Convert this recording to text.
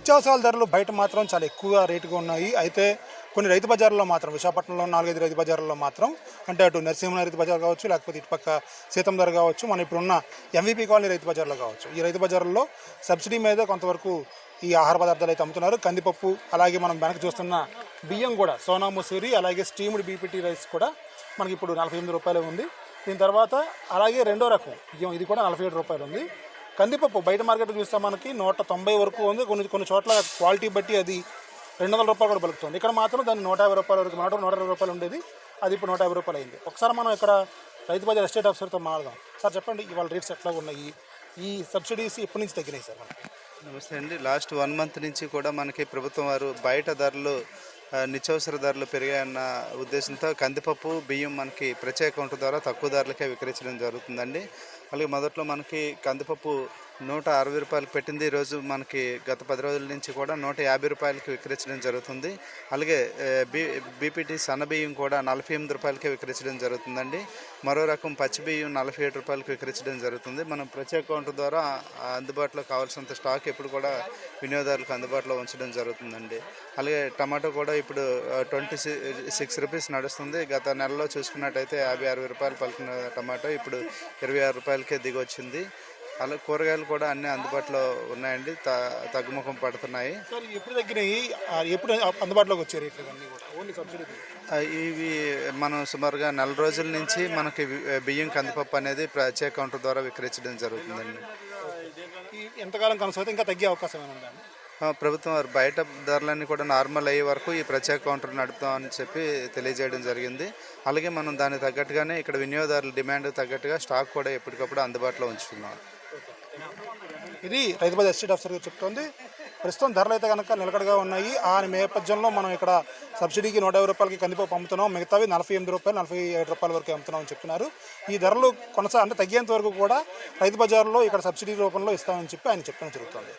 నిత్యావసరాల ధరలు బయట మాత్రం చాలా ఎక్కువ రేటుగా ఉన్నాయి. అయితే కొన్ని రైతు బజార్లో మాత్రం విశాఖపట్నంలో నాలుగైదు రైతు బజార్లలో మాత్రం అంటే అటు నరసింహ రైతు బజార్ కావచ్చు లేకపోతే ఇటుపక్క సీతం ధర కావచ్చు మనం ఇప్పుడున్న ఎంవీపీ కాలనీ రైతు బజార్లో కావచ్చు. ఈ రైతు బజార్లో సబ్సిడీ మీద కొంతవరకు ఈ ఆహార పదార్థాలు అయితే అమ్ముతున్నారు. కందిపప్పు అలాగే మనం వెనక చూస్తున్న బియ్యం కూడా సోనా మసూరి అలాగే స్టీమ్డ్ బీపీటీ రైస్ కూడా మనకి ఇప్పుడు నలభై ఎనిమిది రూపాయలు ఉంది. దీని తర్వాత అలాగే రెండో రకం బియ్యం ఇది కూడా నలభై ఏడు రూపాయలు ఉంది. కందిపప్పు బయట మార్కెట్ చూస్తే మనకి నూట తొంభై వరకు ఉంది. కొన్ని కొన్ని చోట్ల క్వాలిటీ బట్టి అది రెండు వందల రూపాయలు కూడా పలుకుతుంది ఇక్కడ మాత్రం దాన్ని నూట యాభై రూపాయల వరకు నూట నూట ఇరవై రూపాయలు ఉండేది. అది ఇప్పుడు నూట యాభై రూపాయలు అయింది. ఒకసారి మనం ఇక్కడ రైతు బజార్ ఎస్టేట్ ఆఫీసర్తో మాట్లాడదాం. సార్ చెప్పండి ఇవాళ రేట్స్ ఎట్లా ఉన్నాయి? ఈ సబ్సిడీస్ ఎప్పటి నుంచి తగ్గినాయి సార్ మనకి? నమస్తే అండి. లాస్ట్ వన్ మంత్ నుంచి కూడా మనకి ప్రభుత్వం వారు బయట ధరలు నిత్యావసర ధరలు పెరిగాయన్న ఉద్దేశంతో కందిపప్పు బియ్యం మనకి ప్రత్యేక కౌంటర్ ద్వారా తక్కువ ధరలకే విక్రయించడం జరుగుతుందండి. అలాగే మొదట్లో మనకి కందిపప్పు నూట అరవై రూపాయలు పెట్టింది. ఈరోజు మనకి గత పది రోజుల నుంచి కూడా నూట యాభై రూపాయలకి విక్రయించడం జరుగుతుంది. అలాగే బీ బీపీటీ సన్న బియ్యం కూడా నలభై ఎనిమిది రూపాయలకే విక్రయించడం జరుగుతుందండి. మరో రకం పచ్చి బియ్యం నలభై ఏడు రూపాయలకి విక్రయించడం జరుగుతుంది. మనం ప్రత్యేక కౌంటర్ ద్వారా అందుబాటులో కావాల్సినంత స్టాక్ ఎప్పుడు కూడా వినియోగదారులకు అందుబాటులో ఉంచడం జరుగుతుందండి. అలాగే టమాటో కూడా ఇప్పుడు ట్వంటీ సిక్స్ రూపీస్ నడుస్తుంది. గత నెలలో చూసుకున్నట్టయితే యాభై అరవై రూపాయలు పలికిన టమాటో ఇప్పుడు ఇరవై ఆరు రూపాయలకే దిగొచ్చింది. అలా కూరగాయలు కూడా అన్నీ అందుబాటులో ఉన్నాయండి. తగ్గుముఖం పడుతున్నాయి. ఎప్పుడు తగ్గినాయి? ఎప్పుడు అందుబాటులోకి రేట్లు ఓన్లీ సబ్సిడీ ఆ, ఇవి మనం సుమారుగా నెల రోజుల నుంచి మనకి బియ్యం కందిపప్పు అనేది ప్రత్యేక కౌంటర్ ద్వారా విక్రయించడం జరుగుతుందండి. ఎంతకాలం కొనసాగితే ఇంకా తగ్గే అవకాశం ఏమైనా ఉందా? ఆ, ప్రభుత్వం వారు బయట ధరలన్నీ కూడా నార్మల్ అయ్యే వరకు ఈ ప్రత్యేక కౌంటర్ నడుపుతామని చెప్పి తెలియజేయడం జరిగింది. అలాగే మనం దానికి తగ్గట్టుగానే ఇక్కడ వినియోగదారుల డిమాండ్ తగ్గట్టుగా స్టాక్ కూడా ఎప్పటికప్పుడు అందుబాటులో ఉంచుతున్నాం. ఇది రైతు బజార్ ఎస్టేట్ ఆఫీసర్ గారు చెప్తోంది. ప్రస్తుతం ధరలు అయితే కనుక నిలకడగా ఉన్నాయి. ఆ నేపథ్యంలో మనం ఇక్కడ సబ్సిడీకి నూట యాభై రూపాయలకి కందిపప్పు అమ్ముతున్నాం. మిగతావి నలభై ఎనిమిది రూపాయలు నలభై ఏడు రూపాయల వరకు అమ్ముతున్నాం అని చెప్తున్నారు. ఈ ధరలు కొనసా అంటే తగ్గేంత వరకు కూడా రైతు బజార్లో ఇక్కడ సబ్సిడీ రూపంలో ఇస్తామని చెప్పి ఆయన చెప్పడం జరుగుతుంది.